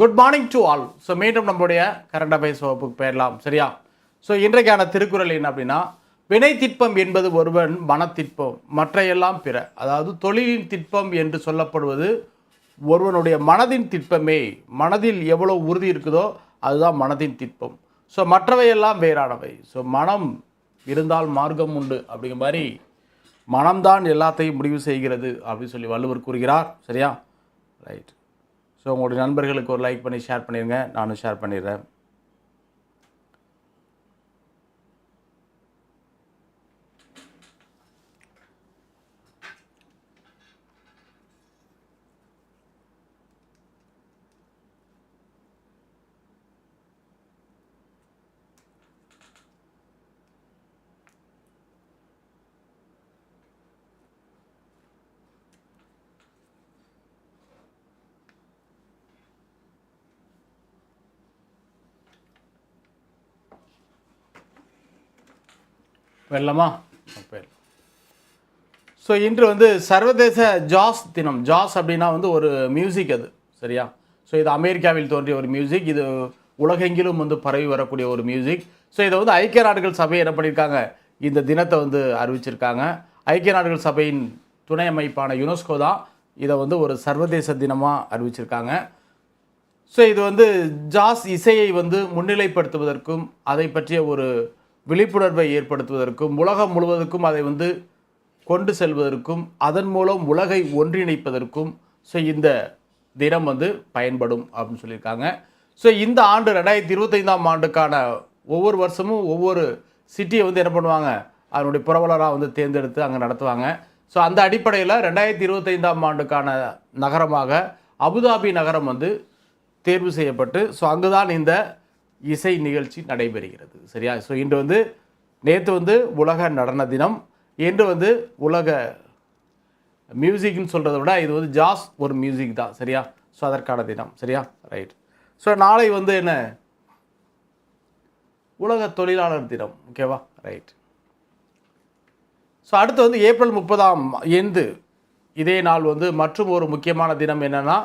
Good morning to all so மீண்டும் நம்முடைய current affairs வகுப்புக்கு போயிடலாம். சரியா? ஸோ இன்றைக்கான திருக்குறள் என்ன அப்படின்னா வினை திட்பம் என்பது ஒருவன் மனத்திட்பம் மற்றையெல்லாம் பிற. அதாவது தொழிலின் திட்பம் என்று சொல்லப்படுவது ஒருவனுடைய மனதின் திட்பமே. மனதில் எவ்வளோ உறுதி இருக்குதோ அதுதான் மனதின் திட்பம். ஸோ மற்றவையெல்லாம் வேறானவை. ஸோ மனம் இருந்தால் மார்க்கம் உண்டு அப்படிங்கிற மாதிரி மனம்தான் எல்லாத்தையும் முடிவு செய்கிறது அப்படின்னு சொல்லி வள்ளுவர் கூறுகிறார். சரியா? ரைட் ஸோ உங்களுடைய நண்பர்களுக்கு ஒரு லைக் பண்ணி ஷேர் பண்ணிடுங்க நானும் ஷேர் பண்ணிடுறேன். வெல்லமா? போயிடலாம் ஸோ இன்று வந்து சர்வதேச ஜாஸ் தினம். ஜாஸ் அப்படின்னா வந்து ஒரு மியூசிக் அது சரியா? ஸோ இது அமெரிக்காவில் தோன்றிய ஒரு மியூசிக் இது உலகெங்கிலும் வந்து பரவி வரக்கூடிய ஒரு மியூசிக் ஸோ இதை வந்து ஐக்கிய நாடுகள் சபை என்ன பண்ணியிருக்காங்க? இந்த தினத்தை வந்து அறிவிச்சிருக்காங்க. ஐக்கிய நாடுகள் சபையின் துணை அமைப்பான யுனெஸ்கோ தான் இதை வந்து ஒரு சர்வதேச தினமாக அறிவிச்சிருக்காங்க. ஸோ இது வந்து ஜாஸ் இசையை வந்து முன்னிலைப்படுத்துவதற்கும் அதை பற்றிய ஒரு விழிப்புணர்வை ஏற்படுத்துவதற்கும் உலகம் முழுவதற்கும் அதை வந்து கொண்டு செல்வதற்கும் அதன் மூலம் உலகை ஒன்றிணைப்பதற்கும் ஸோ இந்த தினம் வந்து பயன்படும் அப்படின்னு சொல்லியிருக்காங்க. ஸோ இந்த ஆண்டு ரெண்டாயிரத்தி இருபத்தைந்தாம் ஆண்டுக்கான ஒவ்வொரு வருஷமும் ஒவ்வொரு சிட்டியை வந்து என்ன பண்ணுவாங்க? அதனுடைய புரவலராக வந்து தேர்ந்தெடுத்து அங்கே நடத்துவாங்க. ஸோ அந்த அடிப்படையில் ரெண்டாயிரத்தி இருபத்தைந்தாம் ஆண்டுக்கான நகரமாக அபுதாபி நகரம் வந்து தேர்வு செய்யப்பட்டு ஸோ அங்கு தான் இந்த இசை நிகழ்ச்சி நடைபெறுகிறது. சரியா? ஸோ இன்று வந்து நேற்று வந்து உலக நடன தினம். இன்று வந்து உலக மியூசிக்னு சொல்கிறத விட இது வந்து ஜாஸ் ஒரு மியூசிக் தான். சரியா? ஸோ அதற்கான தினம். சரியா? ரைட் ஸோ நாளை வந்து என்ன? உலக தொழிலாளர் தினம். ஓகேவா ரைட் ஸோ அடுத்து வந்து ஏப்ரல் முப்பதாம் எந்து இதே நாள் வந்து மற்றும் ஒரு முக்கியமான தினம் என்னென்னா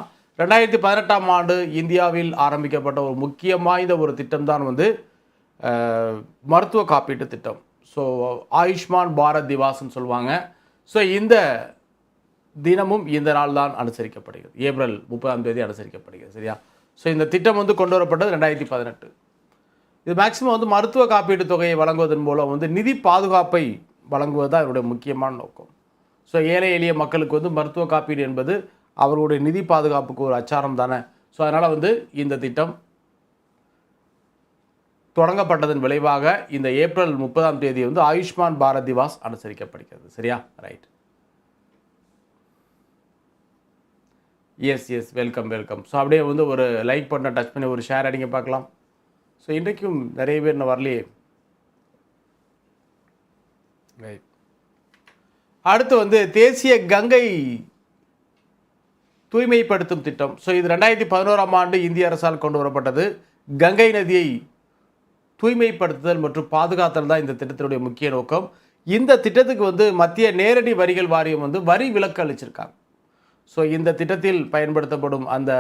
ரெண்டாயிரத்தி பதினெட்டாம் ஆண்டு இந்தியாவில் ஆரம்பிக்கப்பட்ட ஒரு முக்கியம் வாய்ந்த ஒரு திட்டம் தான் வந்து மருத்துவ காப்பீட்டு திட்டம். ஸோ ஆயுஷ்மான் பாரத் திவாஸ்ன்னு சொல்லுவாங்க. ஸோ இந்த தினமும் இந்த நாள் தான் அனுசரிக்கப்படுகிறது. ஏப்ரல் முப்பதாம் தேதி அனுசரிக்கப்படுகிறது சரியா? ஸோ இந்த திட்டம் வந்து கொண்டு வரப்பட்டது ரெண்டாயிரத்தி பதினெட்டு. இது மேக்சிமம் வந்து மருத்துவ காப்பீட்டு தொகையை வழங்குவதன் மூலம் வந்து நிதி பாதுகாப்பை வழங்குவது தான் இதனுடைய முக்கியமான நோக்கம். ஸோ ஏழை எளிய மக்களுக்கு வந்து மருத்துவ காப்பீடு என்பது அவர்களுடைய நிதி பாதுகாப்புக்கு ஒரு அச்சாரம் தானே? ஸோ அதனால் வந்து இந்த திட்டம் தொடங்கப்பட்டதன் விளைவாக இந்த ஏப்ரல் முப்பதாம் தேதி வந்து ஆயுஷ்மான் பாரத் திவாஸ் அனுசரிக்கப்படுகிறது. சரியா? Right yes yes welcome welcome so அப்படியே வந்து ஒரு லைக் பண்ண டச் பண்ணி ஒரு ஷேர் அடிங்க பார்க்கலாம். ஸோ இன்றைக்கும் நிறைய பேர் நான் வரலையே? ரைட் அடுத்து வந்து தேசிய கங்கை தூய்மைப்படுத்தும் திட்டம். ஸோ இது ரெண்டாயிரத்தி பதினோராம் ஆண்டு இந்திய அரசால் கொண்டு வரப்பட்டது. கங்கை நதியை தூய்மைப்படுத்துதல் மற்றும் பாதுகாத்தல் தான் இந்த திட்டத்தினுடைய முக்கிய நோக்கம். இந்த திட்டத்துக்கு வந்து மத்திய நேரடி வரிகள் வாரியம் வந்து வரி விலக்கு அளிச்சிருக்காங்க. ஸோ இந்த திட்டத்தில் பயன்படுத்தப்படும் அந்த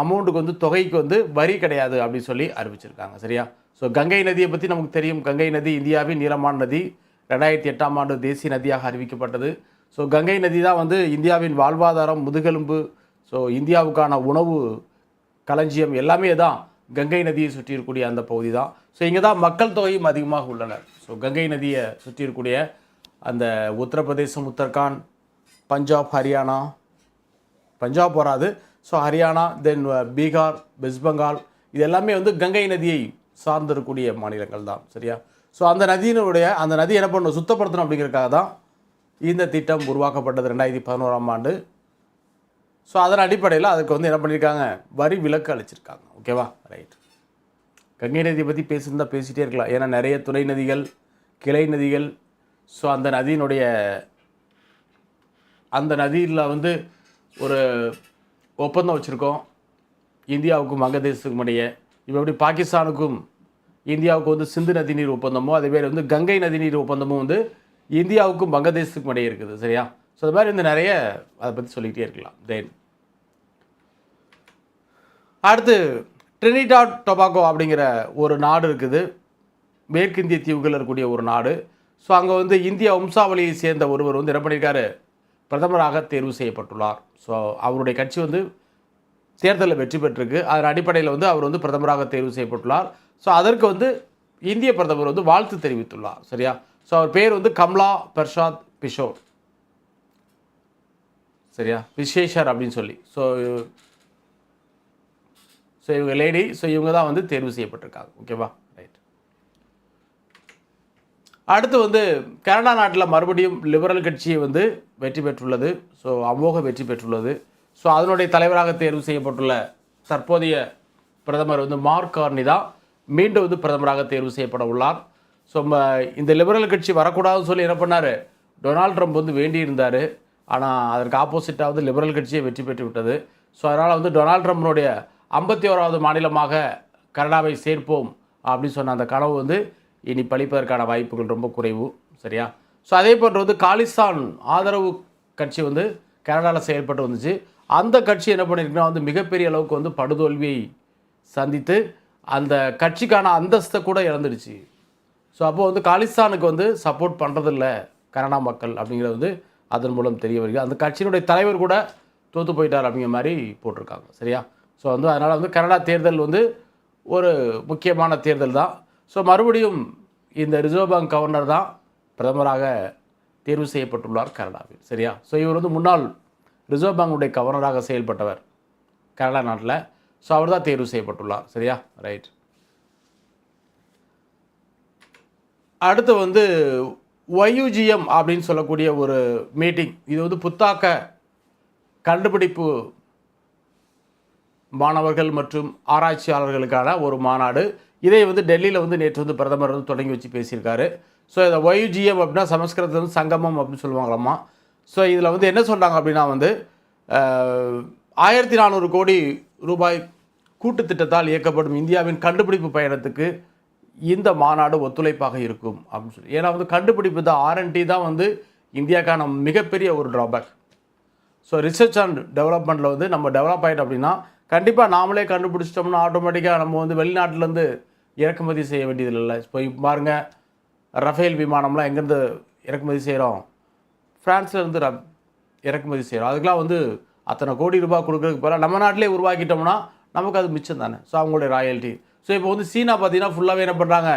அமௌண்ட்டுக்கு வந்து தொகைக்கு வந்து வரி கிடையாது அப்படின்னு சொல்லி அறிவிச்சிருக்காங்க. சரியா? ஸோ கங்கை நதியை பற்றி நமக்கு தெரியும். கங்கை நதி இந்தியாவின் நீளமான நதி. ரெண்டாயிரத்தி எட்டாம் ஆண்டு தேசிய நதியாக அறிவிக்கப்பட்டது. ஸோ கங்கை நதி தான் வந்து இந்தியாவின் வாழ்வாதாரம் முதுகெலும்பு ஸோ இந்தியாவுக்கான உணவு களஞ்சியம் எல்லாமே தான் கங்கை நதியை சுற்றி இருக்கக்கூடிய அந்த பகுதி தான். ஸோ இங்கே தான் மக்கள் தொகையும் அதிகமாக உள்ளனர். ஸோ கங்கை நதியை சுற்றி இருக்கக்கூடிய அந்த உத்தரப்பிரதேசம் உத்தரகாண்ட் பஞ்சாப் ஹரியானா பஞ்சாப் வராது. So Haryana then uh, Bihar West Bengal இது எல்லாமே வந்து கங்கை நதியை சார்ந்திருக்கக்கூடிய மாநிலங்கள் தான் சரியா? ஸோ அந்த நதியினுடைய அந்த நதி என்ன பண்ணணும்? சுத்தப்படுத்தணும் அப்படிங்கிறதுக்காக தான் இந்த திட்டம் உருவாக்கப்பட்டது ரெண்டாயிரத்தி பதினோராம் ஆண்டு. ஸோ அதன் அடிப்படையில் அதுக்கு வந்து என்ன பண்ணியிருக்காங்க வரி விலக்கு அளிச்சிருக்காங்க. ஓகேவா ரைட் கங்கை நதியை பற்றி பேசியிருந்தால் பேசிகிட்டே இருக்கலாம். ஏன்னா நிறைய துணை நதிகள் கிளை நதிகள். ஸோ அந்த நதியினுடைய அந்த நதியில் வந்து ஒரு ஒப்பந்தம் வச்சுருக்கோம். இந்தியாவுக்கும் வங்கதேசத்துக்கும் இடையே. இப்போ எப்படி பாகிஸ்தானுக்கும் இந்தியாவுக்கு வந்து சிந்து நதி நீர் ஒப்பந்தமோ அதே மாதிரி வந்து கங்கை நதி நீர் ஒப்பந்தமும் வந்து இந்தியாவுக்கும் வங்கதேசத்துக்கும் இடையே இருக்குது சரியா? ஸோ அது மாதிரி வந்து நிறைய அதை பற்றி சொல்லிக்கிட்டே இருக்கலாம். தென் அடுத்து ட்ரினிடா டொபாகோ அப்படிங்கிற ஒரு நாடு இருக்குது. மேற்கிந்திய தீவுகள் இருக்கக்கூடிய ஒரு நாடு. ஸோ அங்கே வந்து இந்திய வம்சாவளியை சேர்ந்த ஒருவர் வந்து என்ன பண்ணியிருக்காரு? பிரதமராக தேர்வு செய்யப்பட்டுள்ளார். ஸோ அவருடைய கட்சி வந்து தேர்தலில் வெற்றி பெற்றிருக்கு. அதன் அடிப்படையில் வந்து அவர் வந்து பிரதமராக தேர்வு செய்யப்பட்டுள்ளார். ஸோ அதற்கு வந்து இந்திய பிரதமர் வந்து வாழ்த்து தெரிவித்துள்ளார் சரியா? ஸோ அவர் பேர் வந்து கம்லா பிரசாந்த் பிஷோர் சரியா? விசேஷர் அப்படின்னு சொல்லி. ஸோ ஸோ இவங்க லேடி ஸோ இவங்க தான் வந்து தேர்வு செய்யப்பட்டிருக்காங்க. ஓகேவா ரைட் அடுத்து வந்து கனடா நாட்டில் மறுபடியும் லிபரல் கட்சியை வந்து வெற்றி பெற்றுள்ளது. ஸோ அமோக வெற்றி பெற்றுள்ளது. ஸோ அதனுடைய தலைவராக தேர்வு செய்யப்பட்டுள்ள தற்போதைய பிரதமர் வந்து மார்க் கார்னி தான் மீண்டும் வந்து பிரதமராக தேர்வு செய்யப்பட உள்ளார். ஸோ ம இந்த லிபரல் கட்சி வரக்கூடாதுன்னு சொல்லி என்ன பண்ணார்? டொனால்ட் ட்ரம்ப் வந்து வேண்டியிருந்தார் ஆனால் அதற்கு ஆப்போசிட்டாக வந்து லிபரல் கட்சியை வெற்றி பெற்று விட்டது. ஸோ அதனால் வந்து டொனால்ட் ட்ரம்ப்னுடைய ஐம்பத்தி ஓராவது மாநிலமாக கனடாவை சேர்ப்போம் அப்படின்னு சொன்ன அந்த கனவு வந்து இனி பழிப்பதற்கான வாய்ப்புகள் ரொம்ப குறைவு. சரியா? ஸோ அதே போன்ற வந்து காலிஸ்தான் ஆதரவு கட்சி வந்து கனடாவில் செயல்பட்டு வந்துச்சு. அந்த கட்சி என்ன பண்ணியிருக்குன்னா வந்து மிகப்பெரிய அளவுக்கு வந்து படுதோல்வியை சந்தித்து அந்த கட்சிக்கான அந்தஸ்தை கூட இழந்துடுச்சு. ஸோ அப்போது வந்து காலிஸ்தானுக்கு வந்து சப்போர்ட் பண்ணுறதில்ல கனடா மக்கள் அப்படிங்கிறது வந்து அதன் மூலம் தெரிய வருகிறது. அந்த கட்சியினுடைய தலைவர் கூட தோற்று போயிட்டார் அப்படிங்கிற மாதிரி போட்டிருக்காங்க. சரியா? ஸோ வந்து அதனால் வந்து கனடா தேர்தல் வந்து ஒரு முக்கியமான தேர்தல் தான். ஸோ மறுபடியும் இந்த ரிசர்வ் பேங்க் கவர்னர் தான் பிரதமராக தேர்வு செய்யப்பட்டுள்ளார் கனடாவில். சரியா? ஸோ இவர் வந்து முன்னாள் ரிசர்வ் பேங்குடைய கவர்னராக செயல்பட்டவர் கனடா நாட்டில். ஸோ அவர் தான் தேர்வு செய்யப்பட்டுள்ளார். சரியா? ரைட் அடுத்து வந்து ஒய்யூஜிஎம் அப்படின்னு சொல்லக்கூடிய ஒரு மீட்டிங் இது வந்து புத்தாக்க கண்டுபிடிப்பு மாணவர்கள் மற்றும் ஆராய்ச்சியாளர்களுக்கான ஒரு மாநாடு. இதை வந்து டெல்லியில் வந்து நேற்று வந்து பிரதமர் வந்து தொடங்கி வச்சு பேசியிருக்காரு. ஸோ இதை ஒயுஜிஎம் அப்படின்னா சமஸ்கிருதம் வந்து சங்கமம் அப்படின்னு சொல்லுவாங்களாமா? ஸோ இதில் வந்து என்ன சொல்கிறாங்க அப்படின்னா வந்து ஆயிரத்தி நானூறு கோடி ரூபாய் கூட்டு திட்டத்தால் இயக்கப்படும் இந்தியாவின் கண்டுபிடிப்பு பயணத்துக்கு இந்த மாநாடு ஒத்துழைப்பாக இருக்கும் அப்படின்னு சொல்லி. ஏன்னா வந்து கண்டுபிடிப்பு தான் ஆர்என்டி தான் வந்து இந்தியாக்கான மிகப்பெரிய ஒரு ட்ராபேக் ஸோ ரிசர்ச் அண்ட் டெவலப்மெண்ட்டில் வந்து நம்ம டெவலப் ஆகிட்டோம் அப்படின்னா கண்டிப்பாக நாமளே கண்டுபிடிச்சிட்டோம்னா ஆட்டோமேட்டிக்காக நம்ம வந்து வெளிநாட்டிலேருந்து இறக்குமதி செய்ய வேண்டியது இல்லை இப்போ பாருங்கள் ரஃபேல் விமானம்லாம் எங்கேருந்து இறக்குமதி செய்கிறோம் ஃப்ரான்ஸ்லேருந்து ர இறக்குமதி செய்கிறோம் அதுக்கெலாம் வந்து அத்தனை கோடி ரூபாய் கொடுக்குறதுக்கு பதிலாக நம்ம நாட்டிலே உருவாக்கிட்டோம்னா நமக்கு அது மிச்சம் தானே. ஸோ அவங்களுடைய ராயல்ட்டி ஸோ இப்போ வந்து சீனா பார்த்தீங்கன்னா ஃபுல்லாகவே என்ன பண்ணுறாங்க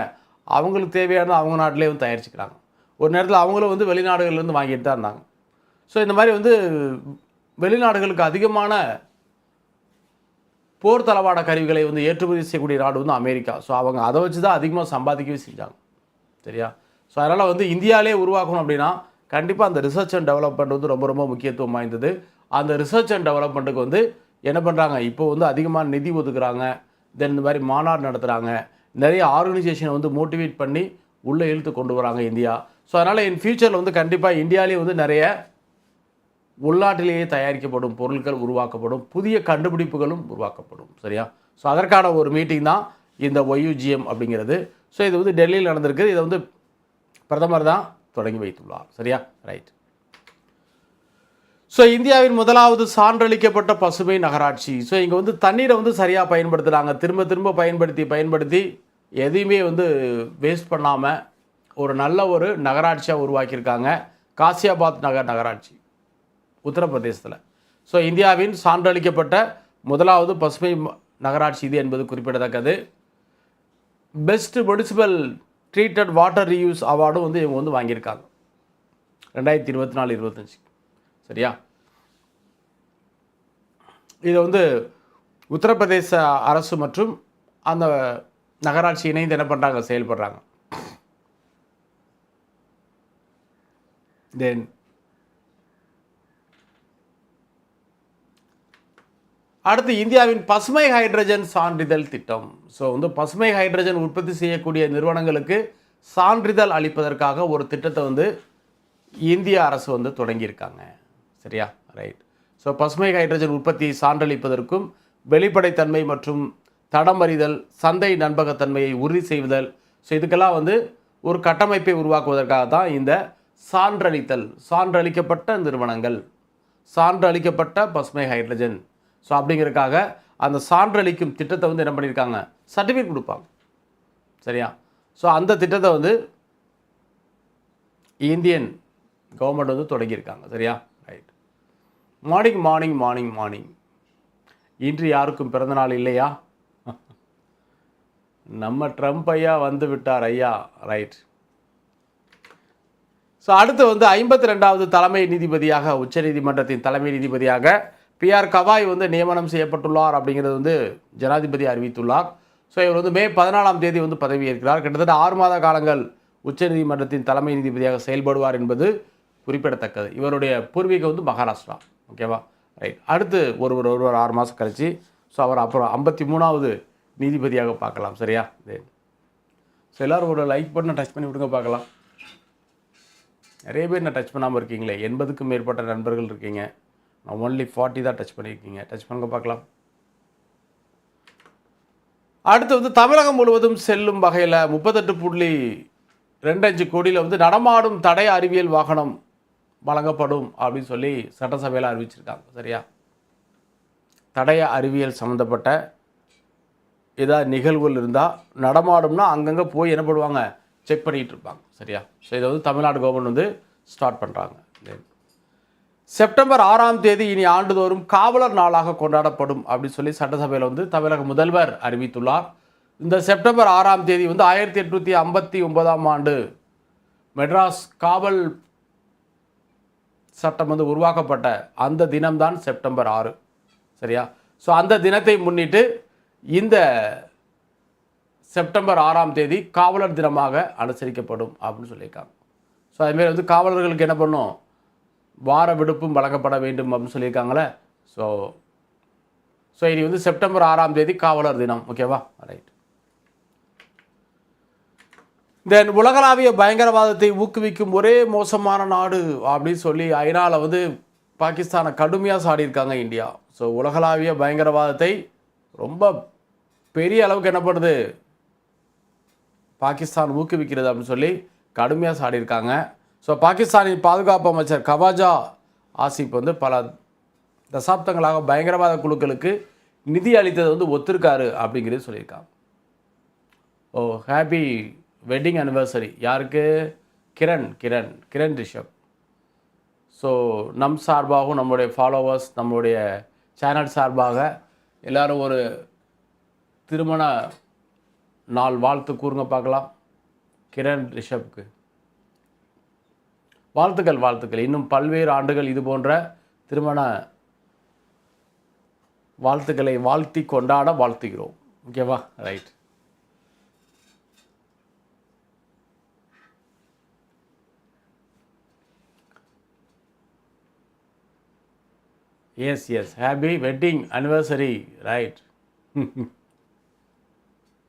அவங்களுக்கு தேவையானது அவங்க நாட்டிலே வந்து தயாரிச்சுக்கிறாங்க. ஒரு நேரத்தில் அவங்களும் வந்து வெளிநாடுகள்லேருந்து வாங்கிட்டு தான் இருந்தாங்க. ஸோ இந்த மாதிரி வந்து வெளிநாடுகளுக்கு அதிகமான போர் தளவாட கருவிகளை வந்து ஏற்றுமதி செய்யக்கூடிய நாடு வந்து அமெரிக்கா. ஸோ அவங்க அதை வச்சு தான் அதிகமாக சம்பாதிக்கவே செஞ்சாங்க. சரியா? ஸோ அதனால் வந்து இந்தியாவிலே உருவாக்கணும் அப்படின்னா கண்டிப்பாக அந்த ரிசர்ச் அண்ட் டெவலப்மெண்ட் வந்து ரொம்ப ரொம்ப முக்கியத்துவம் வாய்ந்தது. அந்த ரிசர்ச் அண்ட் டெவலப்மெண்ட்டுக்கு வந்து என்ன பண்ணுறாங்க இப்போ வந்து அதிகமாக நிதி ஒதுக்குறாங்க. தென் இந்த மாதிரி மாநாடு நடத்துகிறாங்க நிறைய ஆர்கனைசேஷனை வந்து மோட்டிவேட் பண்ணி உள்ளே இழுத்து கொண்டு வராங்க இந்தியா. ஸோ அதனால் இன் ஃப்யூச்சரில் வந்து கண்டிப்பாக இந்தியாவிலேயே வந்து நிறைய உள்நாட்டிலேயே தயாரிக்கப்படும் பொருட்கள் உருவாக்கப்படும். புதிய கண்டுபிடிப்புகளும் உருவாக்கப்படும். சரியா? ஸோ அதற்கான ஒரு மீட்டிங் தான் இந்த ஒயுஜிஎம் அப்படிங்கிறது. ஸோ இது வந்து டெல்லியில் நடந்திருக்கு இதை வந்து பிரதமர் தான் தொடங்கி வைத்துள்ளார். சரியா? ரைட் ஸோ இந்தியாவின் முதலாவது சான்றளிக்கப்பட்ட பசுமை நகராட்சி. ஸோ இங்கே வந்து தண்ணீரை வந்து சரியாக பயன்படுத்துகிறாங்க திரும்ப திரும்ப பயன்படுத்தி பயன்படுத்தி எதையுமே வந்து வேஸ்ட் பண்ணாமல் ஒரு நல்ல ஒரு நகராட்சியாக உருவாக்கியிருக்காங்க. காசியாபாத் நகர் நகராட்சி உத்தரப்பிரதேசத்தில். ஸோ இந்தியாவின் சான்றளிக்கப்பட்ட முதலாவது பசுமை ம- நகராட்சி இது என்பது குறிப்பிடத்தக்கது. Best municipal treated water reuse அவார்டும் வந்து இவங்க வந்து வாங்கியிருக்காங்க. ரெண்டாயிரத்தி இருபத்தி நாலு இருபத்தஞ்சி சரியா? இதை வந்து உத்தரப்பிரதேச அரசு மற்றும் அந்த நகராட்சி இணைந்து என்ன பண்ணுறாங்க செயல்படுறாங்க. தென் அடுத்து இந்தியாவின் பசுமை ஹைட்ரஜன் சான்றிதழ் திட்டம். ஸோ வந்து பசுமை ஹைட்ரஜன் உற்பத்தி செய்யக்கூடிய நிறுவனங்களுக்கு சான்றிதழ் அளிப்பதற்காக ஒரு திட்டத்தை வந்து இந்திய அரசு வந்து தொடங்கியிருக்காங்க. சரியா? ரைட் ஸோ பசுமை ஹைட்ரஜன் உற்பத்தியை சான்றளிப்பதற்கும் வெளிப்படைத்தன்மை மற்றும் தடம் அறிதல் சந்தை நண்பகத்தன்மையை உறுதி செய்வதல். ஸோ இதுக்கெல்லாம் வந்து ஒரு கட்டமைப்பை உருவாக்குவதற்காக தான் இந்த சான்றளித்தல் சான்றளிக்கப்பட்ட நிறுவனங்கள் சான்று அளிக்கப்பட்ட பசுமை ஹைட்ரஜன் ஸோ அப்படிங்கிறதுக்காக அந்த சான்றளிக்கும் திட்டத்தை வந்து என்ன பண்ணியிருக்காங்க சர்டிஃபிகேட் கொடுப்பாங்க. சரியா? ஸோ அந்த திட்டத்தை வந்து இந்தியன் கவர்மெண்ட் வந்து தொடங்கியிருக்காங்க. சரியா? மார்னிங் மார்னிங் மார்னிங் மார்னிங் இன்று யாருக்கும் பிறந்தநாள் இல்லையா? நம்ம ட்ரம்ப் ஐயா வந்து விட்டார் ஐயா. ரைட் ஸோ அடுத்து வந்து ஐம்பத்தி ரெண்டாவது தலைமை நீதிபதியாக உச்சநீதிமன்றத்தின் தலைமை நீதிபதியாக பிஆர் கவாய் வந்து நியமனம் செய்யப்பட்டுள்ளார் அப்படிங்கிறது வந்து ஜனாதிபதி அறிவித்துள்ளார். ஸோ இவர் வந்து மே பதினாலாம் தேதி வந்து பதவியேற்கிறார் கிட்டத்தட்ட ஆறு மாத காலங்கள் உச்சநீதிமன்றத்தின் தலைமை நீதிபதியாக செயல்படுவார் என்பது குறிப்பிடத்தக்கது. இவருடைய பூர்வீகம் வந்து மகாராஷ்டிரா. ஓகேவா? ரைட் அடுத்து ஒருவர் ஒருவர் ஆறு மாதம் கழிச்சு ஸோ அவர் அப்புறம் ஐம்பத்தி மூணாவது நீதிபதியாக பார்க்கலாம் சரியா? ஸோ எல்லோரும் ஒரு லைக் பண்ண டச் பண்ணி விடுங்க பார்க்கலாம். நிறைய பேர் நான் டச் பண்ணாமல் இருக்கீங்களே? எண்பதுக்கும் மேற்பட்ட நண்பர்கள் இருக்கீங்க. நான் ஒன்லி ஃபார்ட்டி தான் டச் பண்ணியிருக்கீங்க. டச் பண்ணுங்க பார்க்கலாம். அடுத்து வந்து தமிழகம் முழுவதும் செல்லும் வகையில் முப்பத்தெட்டு புள்ளி ரெண்டு அஞ்சு கோடியில் வந்து நடமாடும் தடை அறிவியல் வாகனம் வழங்கப்படும் அப்படின்னு சொல்லி சட்டசபையில் அறிவிச்சிருக்காங்க. சரியா? தடய அறிவியல் சம்மந்தப்பட்ட ஏதாவது நிகழ்வுகள் இருந்தால் நடமாடும்னா அங்கங்கே போய் என்ன பண்ணுவாங்க? செக் பண்ணிகிட்டு இருப்பாங்க. சரியா? ஸோ இதை வந்து தமிழ்நாடு கவர்மெண்ட் வந்து ஸ்டார்ட் பண்ணுறாங்க செப்டம்பர் ஆறாம் தேதி இனி ஆண்டுதோறும் காவலர் நாளாக கொண்டாடப்படும் அப்படின்னு சொல்லி சட்டசபையில் வந்து தமிழக முதல்வர் அறிவித்துள்ளார். இந்த செப்டம்பர் ஆறாம் தேதி வந்து ஆயிரத்தி எட்நூற்றி ஐம்பத்தி ஒன்பதாம் ஆண்டு மெட்ராஸ் காவல் சட்டம் வந்து உருவாக்கப்பட்ட அந்த தினம்தான் செப்டம்பர் ஆறு. சரியா? ஸோ அந்த தினத்தை முன்னிட்டு இந்த செப்டம்பர் ஆறாம் தேதி காவலர் தினமாக அனுசரிக்கப்படும் அப்படின்னு சொல்லியிருக்காங்க. ஸோ அதுமாரி வந்து காவலர்களுக்கு என்ன பண்ணும்? வார விடுப்பும் வழங்கப்பட வேண்டும் அப்படின்னு சொல்லியிருக்காங்களே. ஸோ ஸோ இனி வந்து செப்டம்பர் ஆறாம் தேதி காவலர் தினம். ஓகேவா ரைட் தென் உலகளாவிய பயங்கரவாதத்தை ஊக்குவிக்கும் ஒரே மோசமான நாடு அப்படின்னு சொல்லி ஐநாவில் வந்து பாகிஸ்தானை கடுமையாக சாடியிருக்காங்க இந்தியா. ஸோ உலகளாவிய பயங்கரவாதத்தை ரொம்ப பெரிய அளவுக்கு என்ன பண்ணுது? பாகிஸ்தான் ஊக்குவிக்கிறது அப்படின்னு சொல்லி கடுமையாக சாடியிருக்காங்க. ஸோ பாகிஸ்தானின் பாதுகாப்பு அமைச்சர் கவாஜா ஆசிப் வந்து பல தசாப்தங்களாக பயங்கரவாத குழுக்களுக்கு நிதி அளித்ததை வந்து ஒத்துருக்காரு அப்படிங்கிறது சொல்லியிருக்காங்க. Oh, oh happy wedding anniversary யாருக்கு? கிரண் கிரண் கிரண் ரிஷப். ஸோ நம் சார்பாகவும் நம்மளுடைய ஃபாலோவர்ஸ் நம்மளுடைய சேனல் சார்பாக எல்லாரும் ஒரு திருமண நாள் வாழ்த்து கூறுங்க பார்க்கலாம். கிரண் ரிஷப்க்கு. வாழ்த்துக்கள் வாழ்த்துக்கள். இன்னும் பல்வேறு ஆண்டுகள் இது போன்ற திருமண வாழ்த்துக்களை வாழ்த்தி கொண்டாட வாழ்த்துகிறோம். ஓகேவா right yes yes happy wedding anniversary right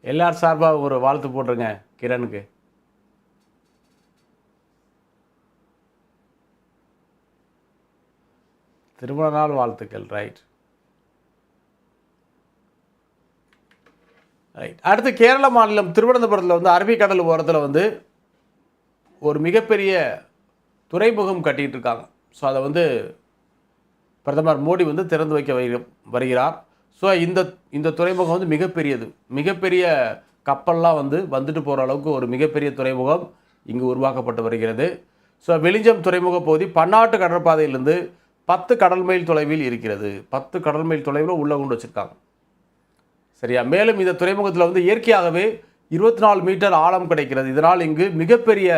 எல்லார் சார்பாக ஒரு வாழ்த்து போட்டுருங்க கிரணுக்கு. திருமண நாள் வாழ்த்துக்கள் ரைட் ரைட் அடுத்து கேரள மாநிலம் திருவனந்தபுரத்தில் வந்து அரபிக்கடல் ஓரத்தில் வந்து ஒரு மிகப்பெரிய துறைமுகம் கட்டிகிட்டு இருக்காங்க. ஸோ அதை வந்து பிரதமர் மோடி வந்து திறந்து வைக்க வருகிறார். ஸோ இந்த இந்த துறைமுகம் வந்து மிகப்பெரியது. மிகப்பெரிய கப்பல்லாம் வந்து வந்துட்டு போகிற அளவுக்கு ஒரு மிகப்பெரிய துறைமுகம் இங்கு உருவாக்கப்பட்டு வருகிறது. ஸோ வெளிஞ்சம் துறைமுக பகுதி பன்னாட்டு கடற்பாதையிலிருந்து பத்து கடல் மைல் தொலைவில் இருக்கிறது. பத்து கடல் மைல் தொலைவில் உள்ளே கொண்டு வச்சுருக்காங்க. சரியா? மேலும் இந்த துறைமுகத்தில் வந்து இயற்கையாகவே இருபத்தி நாலு மீட்டர் ஆழம் கிடைக்கிறது. இதனால் இங்கு மிகப்பெரிய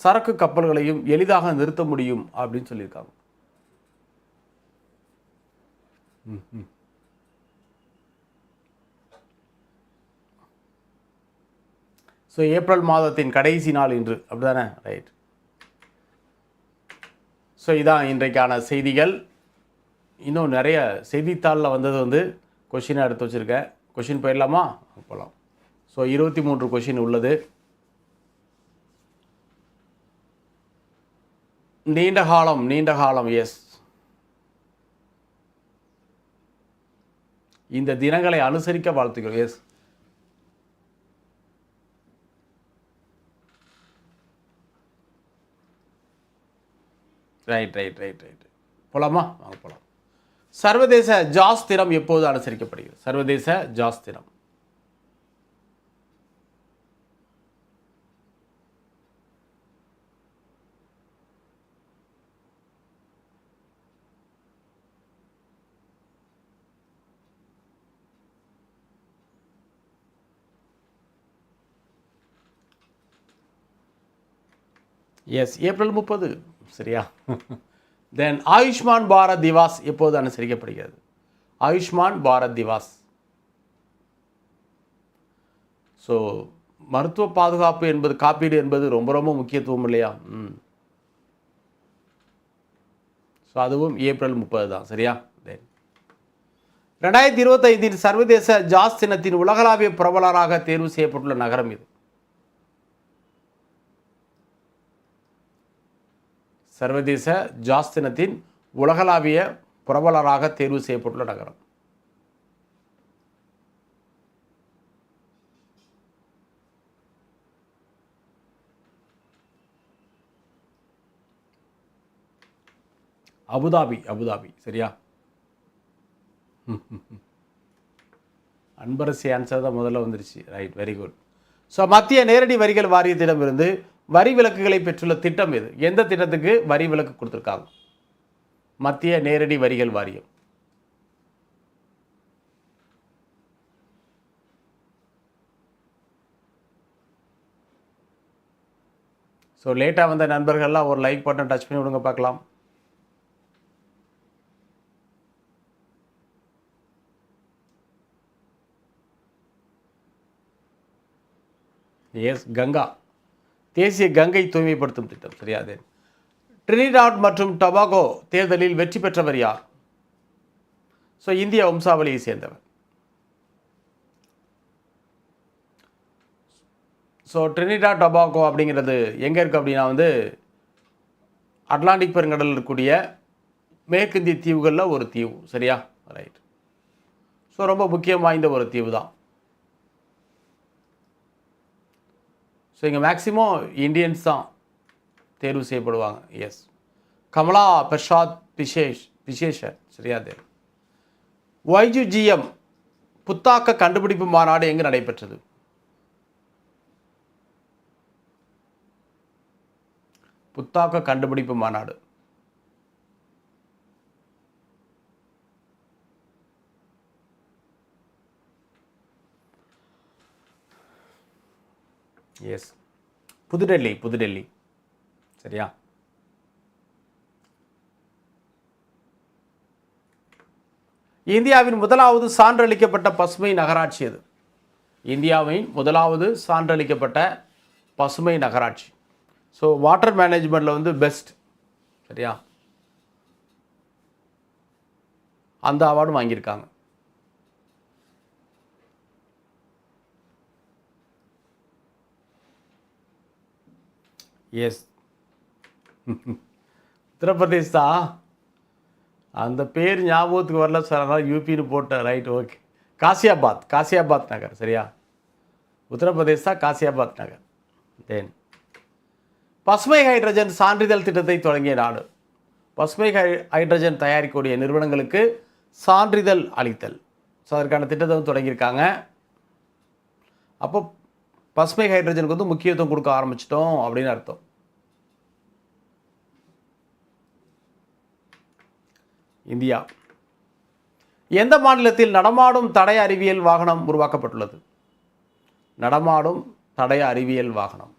சரக்கு கப்பல்களையும் எளிதாக நிறுத்த முடியும் அப்படின்னு சொல்லியிருக்காங்க. ஸோ ஏப்ரல் மாதத்தின் கடைசி நாள் இன்று. அப்படிதானே? ரைட் ஸோ இதான் இன்றைக்கான செய்திகள். இன்னும் நிறைய செய்தித்தாளில் வந்தது வந்து கொஷினை எடுத்து வச்சுருக்கேன். கொஷின் போயிடலாமா? போகலாம் ஸோ இருபத்தி மூன்று கொஷின் உள்ளது. நீண்ட காலம் நீண்ட காலம் எஸ் இந்த தினங்களை அனுசரிக்க வாழ்த்துக்கிறோம் yes right right right right போலாமா? வாங்க போகலாம் சர்வதேச ஜாஸ் தினம் எப்போது அனுசரிக்கப்படுகிறது? சர்வதேச ஜாஸ் தினம். எஸ் ஏப்ரல் முப்பது. சரியா? தென் ஆயுஷ்மான் பாரத் திவாஸ் எப்போது அனுசரிக்கப்படுகிறது? ஆயுஷ்மான் பாரத் திவாஸ் ஸோ மருத்துவ பாதுகாப்பு என்பது காப்பீடு என்பது ரொம்ப ரொம்ப முக்கியத்துவம் இல்லையா? ம். ஸோ அதுவும் ஏப்ரல் முப்பது தான். சரியா? தென் ரெண்டாயிரத்தி இருபத்தைந்தின் சர்வதேச ஜாஸ் தினத்தின் உலகளாவிய பிரபலராக தேர்வு செய்யப்பட்டுள்ள நகரம் இது. சர்வதேச ஜாஸ் தினத்தின் உலகளாவிய பிரபலராக தேர்வு செய்யப்பட்டுள்ள நகரம். அபுதாபி அபுதாபி சரியா? அன்பரசி ஆன்சர் தான் முதல்ல வந்துருச்சு. ரைட் வெரி குட் ஸோ மத்திய நேரடி வரிகள் வாரியத்திடமிருந்து வரி விலக்குகளை பெற்றுள்ள திட்டம் எது? எந்த திட்டத்துக்கு வரி விலக்கு கொடுத்துருக்காங்க? மத்திய நேரடி வரிகள் வாரியம். ஸோ லேட்டாக வந்த நண்பர்கள்லாம் ஒரு லைக் பட்டன் டச் பண்ணி விடுங்க பார்க்கலாம். எஸ் கங்கா. தேசிய கங்கை தூய்மைப்படுத்தும் திட்டம். சரியா அது? ட்ரினிடாட் மற்றும் டொபாகோ தேர்தலில் வெற்றி பெற்றவர் யார்? ஸோ இந்திய வம்சாவளியை சேர்ந்தவர். ஸோ ட்ரினிடா டொபாகோ அப்படிங்கிறது எங்கே இருக்குது அப்படின்னா வந்து அட்லாண்டிக் பெருங்கடலில் இருக்கக்கூடிய மேற்கிந்திய தீவுகளில் ஒரு தீவு. சரியா? ரைட் ஸோ ரொம்ப முக்கியம் வாய்ந்த ஒரு தீவு தான் ஸோ இங்கே மேக்ஸிமம் இந்தியன்ஸ் தான் தேர்வு செய்யப்படுவாங்க. எஸ் கமலா பிரசாத் பிசேஷ் பிசேஷர் சரியா தேவ் ஒய்ஜுஜிஎம் புத்தாக்க கண்டுபிடிப்பு மாநாடு எங்கு நடைபெற்றது? புத்தாக்க கண்டுபிடிப்பு மாநாடு. எஸ் புதுடெல்லி புதுடெல்லி. சரியா? இந்தியாவின் முதலாவது சான்றளிக்கப்பட்ட பசுமை நகராட்சி அது இந்தியாவின் முதலாவது சான்றளிக்கப்பட்ட பசுமை நகராட்சி. ஸோ வாட்டர் மேனேஜ்மெண்ட்டில் வந்து பெஸ்ட் சரியா? அந்த அவார்டும் வாங்கியிருக்காங்க. எஸ் உத்தரப்பிரதேசா தான் அந்த பேர் ஞாபகத்துக்கு வரல சார். அதனால் யூபின்னு போட்டேன். ரைட் ஓகே காசியாபாத் காசியாபாத் நகர் சரியா? உத்தரப்பிரதேசா காசியாபாத் நகர். தென் பசுமை ஹைட்ரஜன் சான்றிதழ் திட்டத்தை தொடங்கிய நாடு. பசுமை ஹை ஹைட்ரஜன் தயாரிக்கக்கூடிய நிறுவனங்களுக்கு சான்றிதழ் அளித்தல். ஸோ அதற்கான திட்டத்தை வந்து தொடங்கியிருக்காங்க. அப்போ பசுமை ஹைட்ரஜனுக்கு வந்து முக்கியத்துவம் கொடுக்க ஆரம்பிச்சிட்டோம் அப்படின்னு அர்த்தம். இந்தியா. எந்த மாநிலத்தில் நடமாடும் தடய அறிவியல் வாகனம் உருவாக்கப்பட்டுள்ளது? நடமாடும் தடய அறிவியல் வாகனம்.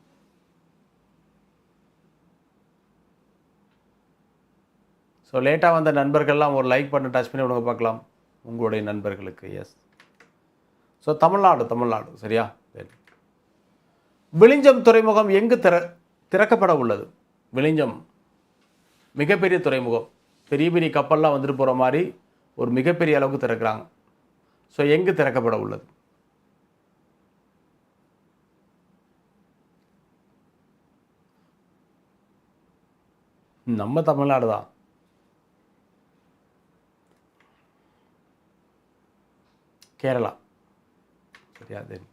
ஸோ லேட்டாக வந்த நண்பர்கள்லாம் ஒரு லைக் பண்ண டச் பண்ணி விடுங்க பார்க்கலாம். உங்களுடைய நண்பர்களுக்கு எஸ் ஸோ தமிழ்நாடு தமிழ்நாடு சரியா? சரி துறைமுகம் எங்கு திற திறக்கப்பட உள்ளது? விளிஞ்சம் மிகப்பெரிய துறைமுகம். பெரிய பெரிய கப்பல்லாம் வந்துட்டு போகிற மாதிரி ஒரு மிகப்பெரிய அளவுக்கு திறக்கிறாங்க. ஸோ எங்கு திறக்கப்பட உள்ளது? நம்ம தமிழ்நாடு தான். கேரளா. சரியா தென்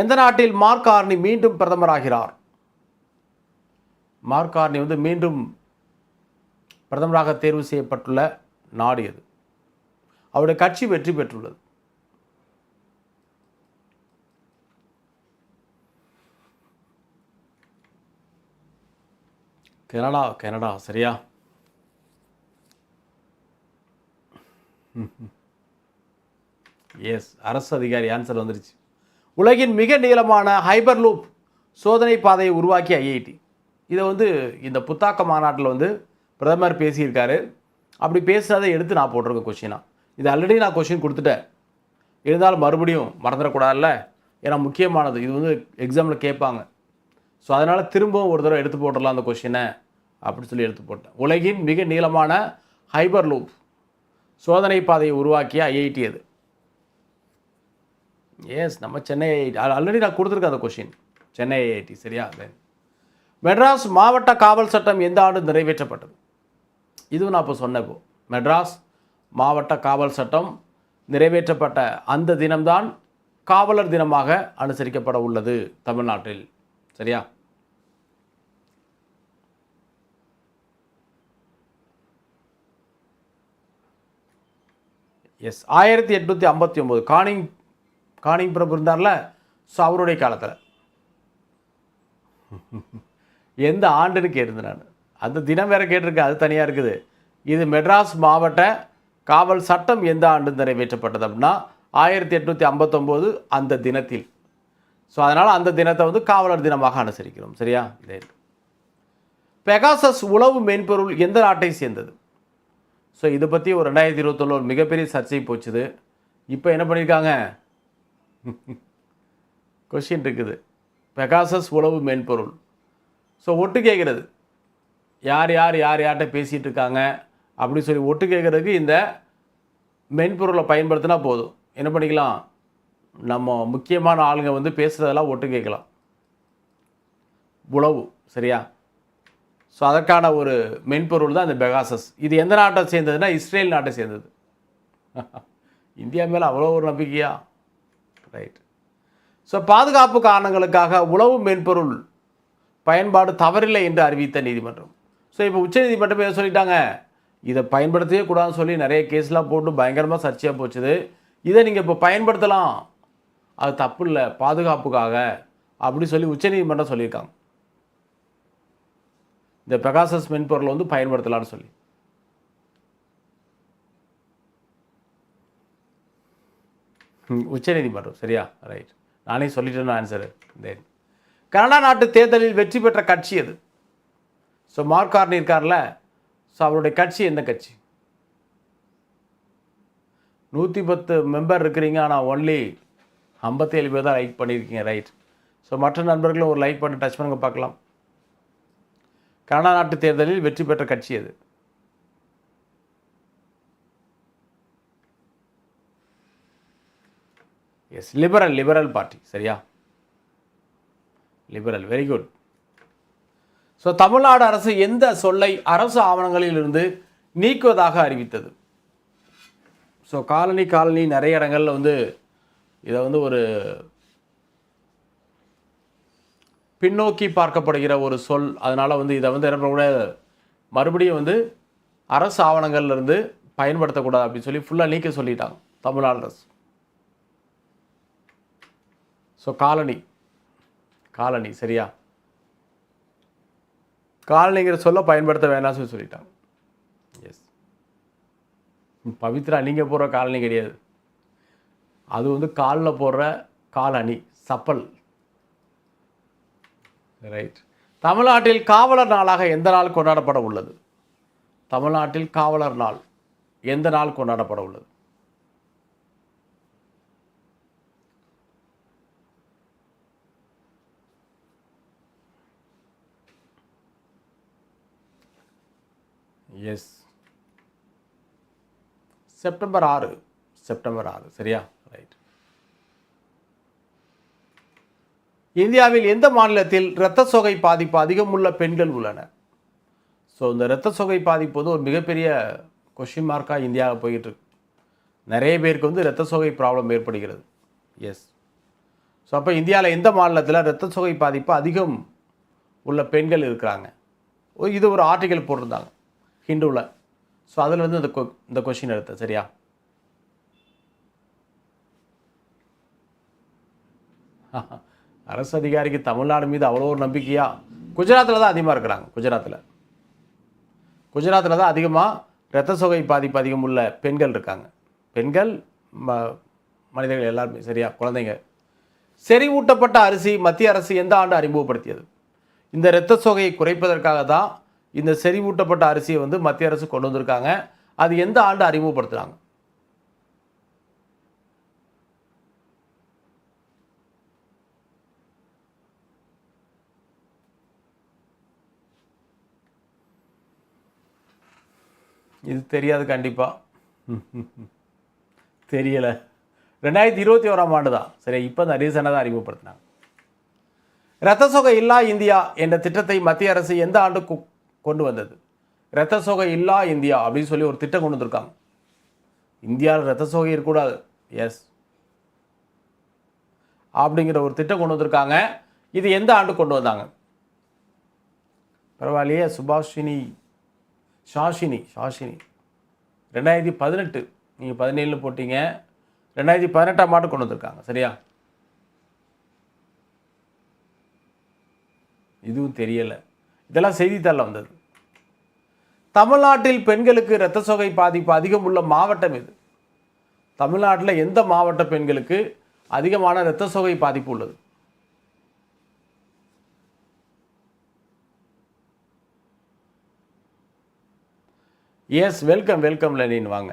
எந்த நாட்டில் மார்க் ஆர்னி மீண்டும் பிரதமராகிறார்? மார்க் ஆர்னி வந்து மீண்டும் பிரதமராக தேர்வு செய்யப்பட்டுள்ள நாடு எது? அவருடைய கட்சி வெற்றி பெற்றுள்ளது. கனடா கனடா சரியா? எஸ் அரசு அதிகாரி ஆன்சர் வந்துருச்சு. உலகின் மிக நீளமான ஹைபர் லூப் சோதனை பாதையை உருவாக்கி ஐஐடி. இதை வந்து இந்த புத்தாக்க மாநாட்டில் வந்து பிரதமர் பேசியிருக்காரு. அப்படி பேசுகிறத எடுத்து நான் போட்டிருக்கேன் கொஷினாக இது ஆல்ரெடி நான் கொஷின் கொடுத்துட்டேன். இருந்தாலும் மறுபடியும் மறந்துடக்கூடாதுல்ல? ஏன்னா முக்கியமானது. இது வந்து எக்ஸாமில் கேட்பாங்க. ஸோ அதனால் திரும்பவும் ஒரு தடவை எடுத்து போட்டுடலாம் அந்த கொஷினை அப்படின்னு சொல்லி எடுத்து போட்டேன். உலகின் மிக நீளமான ஹைபர் லூப் சோதனை பாதையை உருவாக்கிய ஐஐடி அது. எஸ் நம்ம சென்னை ஐஐடி ஆல்ரெடி நான் கொடுத்துருக்கேன் அந்த கொஷின் சென்னை ஐஐடி சரியா? தென் மெட்ராஸ் மாவட்ட காவல் சட்டம் எந்த ஆண்டு நிறைவேற்றப்பட்டது? இதுவும் நான் இப்போ சொன்னேன் மெட்ராஸ் மாவட்ட காவல் சட்டம் நிறைவேற்றப்பட்ட அந்த தினம்தான் காவலர் தினமாக அனுசரிக்கப்பட உள்ளது தமிழ்நாட்டில். சரியா? எஸ் ஆயிரத்தி எட்நூற்றி ஐம்பத்தி ஒம்பது காணிங் காணிங் பிரபு இருந்தார்ல? ஸோ அவருடைய காலத்தில். எந்த ஆண்டுன்னு கேட்டிருந்தேன் நான். அந்த தினம் வேற கேட்டிருக்கு அது தனியாக இருக்குது. இது மெட்ராஸ் மாவட்ட காவல் சட்டம் எந்த ஆண்டு நிறைவேற்றப்பட்டது அப்படின்னா ஆயிரத்தி எட்நூற்றி ஐம்பத்தொம்போது அந்த தினத்தில். ஸோ அதனால் அந்த தினத்தை வந்து காவலர் தினமாக அனுசரிக்கிறோம். சரியா? இதே. பெகாசஸ் உளவு மென்பொருள் எந்த நாட்டை சேர்ந்தது? ஸோ இதை பற்றி ஒரு ரெண்டாயிரத்தி இருபத்தொன்னு ஒரு மிகப்பெரிய சர்ச்சை போச்சுது. இப்போ என்ன பண்ணியிருக்காங்க கொஷின் இருக்குது. பெகாசஸ் உளவு மென்பொருள். ஸோ ஒட்டு கேட்குறது. யார் யார் யார் யார்கிட்ட பேசிகிட்டு இருக்காங்க அப்படின்னு சொல்லி ஒட்டு கேட்குறதுக்கு இந்த மென்பொருளை பயன்படுத்தினா போதும். என்ன பண்ணிக்கலாம்? நம்ம முக்கியமான ஆளுங்க வந்து பேசுகிறதெல்லாம் ஒட்டு கேட்கலாம். உளவு சரியா? ஸோ அதற்கான ஒரு மென்பொருள் தான் இந்த பெகாசஸ் இது எந்த நாட்டை சேர்ந்ததுன்னா இஸ்ரேல் நாட்டை சேர்ந்தது. இந்தியா மேலே அவ்வளோ ஒரு நம்பிக்கையா? ரைட் ஸோ பாதுகாப்பு காரணங்களுக்காக உளவு மென்பொருள் பயன்பாடு தவறில்லை என்று அறிவித்த நீதிமன்றம். ஸோ இப்போ உச்சநீதிமன்றம் என்ன சொல்லிட்டாங்க. இதை பயன்படுத்தவே கூடாதுன்னு சொல்லி நிறைய கேஸ்லாம் போட்டு பயங்கரமாக சர்ச்சையாக போச்சுது. இதை நீங்கள் இப்போ பயன்படுத்தலாம். அது தப்பு இல்லை பாதுகாப்புக்காக அப்படின்னு சொல்லி உச்சநீதிமன்றம் சொல்லியிருக்காங்க. இந்த பெகாசஸ் மென்பொருளை வந்து பயன்படுத்தலாம்னு சொல்லி. ம், உச்சநீதிமன்றம். சரியா? ரைட் நானே சொல்லிட்டேன்னு ஆன்சரு தென் கனடா நாட்டு தேர்தலில் வெற்றி பெற்ற கட்சி அது ஸோ மார்க்கார்னி இருக்கார்ல? ஸோ அவருடைய கட்சி எந்த கட்சி? நூற்றி பத்து மெம்பர் இருக்கிறீங்க ஆனால் ஒன்லி ஐம்பத்தேழு பேர் தான் லைக் பண்ணியிருக்கீங்க ரைட் ஸோ மற்ற நண்பர்களும் ஒரு லைக் பண்ணி டச் பண்ணுங்க பார்க்கலாம். கனடா நாட்டு தேர்தலில் வெற்றி பெற்ற கட்சி அது எஸ் லிபரல் லிபரல் பார்ட்டி சரியா? Liberal very good so Tamil Nadu அரசு எந்த சொல்லை அரசு ஆவணங்களில் இருந்து நீக்குவதாக அறிவித்தது? ஸோ காலனி காலனி நிறைய இடங்களில் வந்து இதை வந்து ஒரு பின்னோக்கி பார்க்கப்படுகிற ஒரு சொல். அதனால் வந்து இதை வந்து என்ன கூட மறுபடியும் வந்து அரசு ஆவணங்கள்லேருந்து பயன்படுத்தக்கூடாது அப்படின்னு சொல்லி ஃபுல்லாக நீக்க சொல்லிட்டாங்க தமிழ்நாடு அரசு. ஸோ காலனி காலனி சரியா? காலனிங்கிற சொல்ல பயன்படுத்த வேணாம்னு சொல்லி சொல்லிட்டாங்க எஸ் பவித்ரா நீங்கள் போடுற காலனி கிடையாது. அது வந்து காலில் போடுற காலணி சப்பல். ரைட் தமிழ்நாட்டில் காவலர் நாளாக எந்த நாள் கொண்டாடப்பட உள்ளது? தமிழ்நாட்டில் காவலர் நாள் எந்த நாள் கொண்டாடப்பட உள்ளது? எஸ் செப்டம்பர் ஆறு. செப்டம்பர் ஆறு. சரியா? ரைட் இந்தியாவில் எந்த மாநிலத்தில் இரத்த சோகை பாதிப்பு அதிகம் உள்ள பெண்கள் உள்ளன? ஸோ இந்த இரத்த சோகை பாதிப்பு வந்து ஒரு மிகப்பெரிய கொஷின் மார்க்காக இந்தியாவில் போயிட்டுருக்கு நிறைய பேருக்கு வந்து இரத்த சோகை ப்ராப்ளம் ஏற்படுகிறது. எஸ் ஸோ அப்போ இந்தியாவில் எந்த மாநிலத்தில் இரத்த சோகை பாதிப்பு அதிகம் உள்ள பெண்கள் இருக்கிறாங்க? இது ஒரு ஆர்டிக்கல் போட்டிருந்தாங்க. ஹிந்துவில் ஸோ அதில் அதுலேருந்து இந்த இந்த கொஷின் எடுத்தேன் சரியா? அரசு அதிகாரிக்கு தமிழ்நாடு மீது அவ்வளோ ஒரு நம்பிக்கையா? குஜராத்தில் தான் அதிகமாக இருக்கிறாங்க குஜராத்தில். குஜராத்தில் தான் அதிகமாக இரத்த சொகை பாதிப்பு அதிகம் உள்ள பெண்கள் இருக்காங்க. பெண்கள் ம மனிதர்கள் எல்லாருமே சரியா? குழந்தைங்க. செறிவூட்டப்பட்ட அரிசி மத்திய அரசு எந்த ஆண்டு அறிமுகப்படுத்தியது? இந்த இரத்த சோகையை குறைப்பதற்காக தான் இந்த செறிவூட்டப்பட்ட அரிசியை வந்து மத்திய அரசு கொண்டு வந்திருக்காங்க. அது எந்த ஆண்டு அறிமுகப்படுத்துகிறாங்க இது தெரியாது கண்டிப்பாக தெரியலை. ரெண்டாயிரத்தி இருபத்தி ஓராம் ஆண்டு தான் சரி இப்போ தான் ரீசனாக தான் அறிமுகப்படுத்தினாங்க. ரத்த சொகை இல்லா இந்தியா என்ற திட்டத்தை மத்திய அரசு எந்த ஆண்டு கொண்டு வந்தது. இரத்த சோகை இல்லா இந்தியா அப்படின்னு சொல்லி ஒரு திட்டம் கொண்டு வந்திருக்காங்க. இந்தியாவில் ரத்த சோகை இருக்கக்கூடாது. எஸ் அப்படிங்கிற ஒரு திட்டம் கொண்டு வந்திருக்காங்க. இது எந்த ஆண்டு கொண்டு வந்தாங்க? பரவாயில்லையே சுபாஷினி ஷாஷினி ஷாஷினி ரெண்டாயிரத்தி பதினெட்டு நீங்கள் பதினேழில் போட்டீங்க. ரெண்டாயிரத்தி பதினெட்டாம் ஆண்டு கொண்டு வந்திருக்காங்க சரியா? இதுவும் தெரியலை. இதெல்லாம் செய்தித்தாளில் வந்தது. தமிழ்நாட்டில் பெண்களுக்கு இரத்த சோகை பாதிப்பு அதிகம் உள்ள மாவட்டம் இது தமிழ்நாட்டில் எந்த மாவட்ட பெண்களுக்கு அதிகமான இரத்த சோகை பாதிப்பு உள்ளது? எஸ் வெல்கம் வெல்கம் லெனின் வாங்க.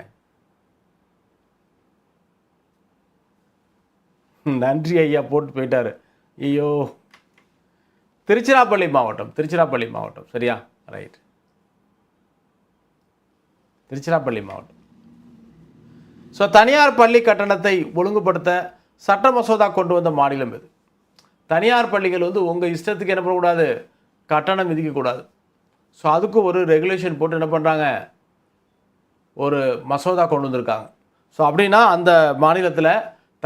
நன்றி ஐயா போட்டு போயிட்டாரு. ஐயோ. திருச்சிராப்பள்ளி மாவட்டம் திருச்சிராப்பள்ளி மாவட்டம். சரியா? ரைட் திருச்சிராப்பள்ளி மாவட்டம். ஸோ தனியார் பள்ளி கட்டணத்தை ஒழுங்குபடுத்த சட்ட மசோதா கொண்டு வந்த மாநிலம் இது. தனியார் பள்ளிகள் வந்து உங்கள் இஷ்டத்துக்கு என்ன பண்ணக்கூடாது? கட்டணம் விதிக்கக்கூடாது. ஸோ அதுக்கு ஒரு ரெகுலேஷன் போட்டு என்ன பண்ணுறாங்க ஒரு மசோதா கொண்டு வந்திருக்காங்க. ஸோ அப்படின்னா அந்த மாநிலத்தில்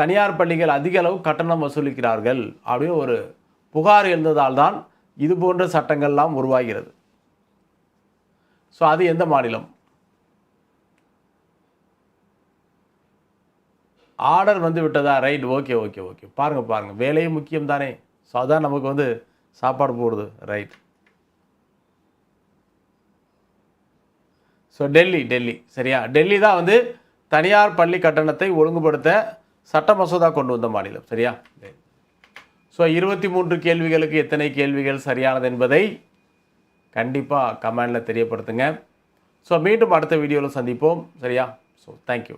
தனியார் பள்ளிகள் அதிக அளவு கட்டணம் வசூலிக்கிறார்கள். அப்படின்னு ஒரு புகார் எழுந்ததால் தான் இது போன்ற சட்டங்கள்லாம் உருவாகிறது. ஸோ அது எந்த மாநிலம்? ஆர்டர் வந்து விட்டதா ரைட் ஓகே ஓகே ஓகே பாருங்கள் பாருங்கள் வேலையும் முக்கியம் தானே ஸோ அதான் நமக்கு வந்து சாப்பாடு போடுது. Right so Delhi Delhi. சரியா? டெல்லி தான் வந்து தனியார் பள்ளி கட்டணத்தை ஒழுங்குபடுத்த சட்ட மசோதா கொண்டு வந்த மாநிலம். சரியா? ஸோ இருபத்தி மூன்று கேள்விகளுக்கு எத்தனை கேள்விகள் சரியானது என்பதை கண்டிப்பாக கமெண்டில் தெரியப்படுத்துங்க. ஸோ மீண்டும் அடுத்த வீடியோவில் சந்திப்போம். சரியா? So thank you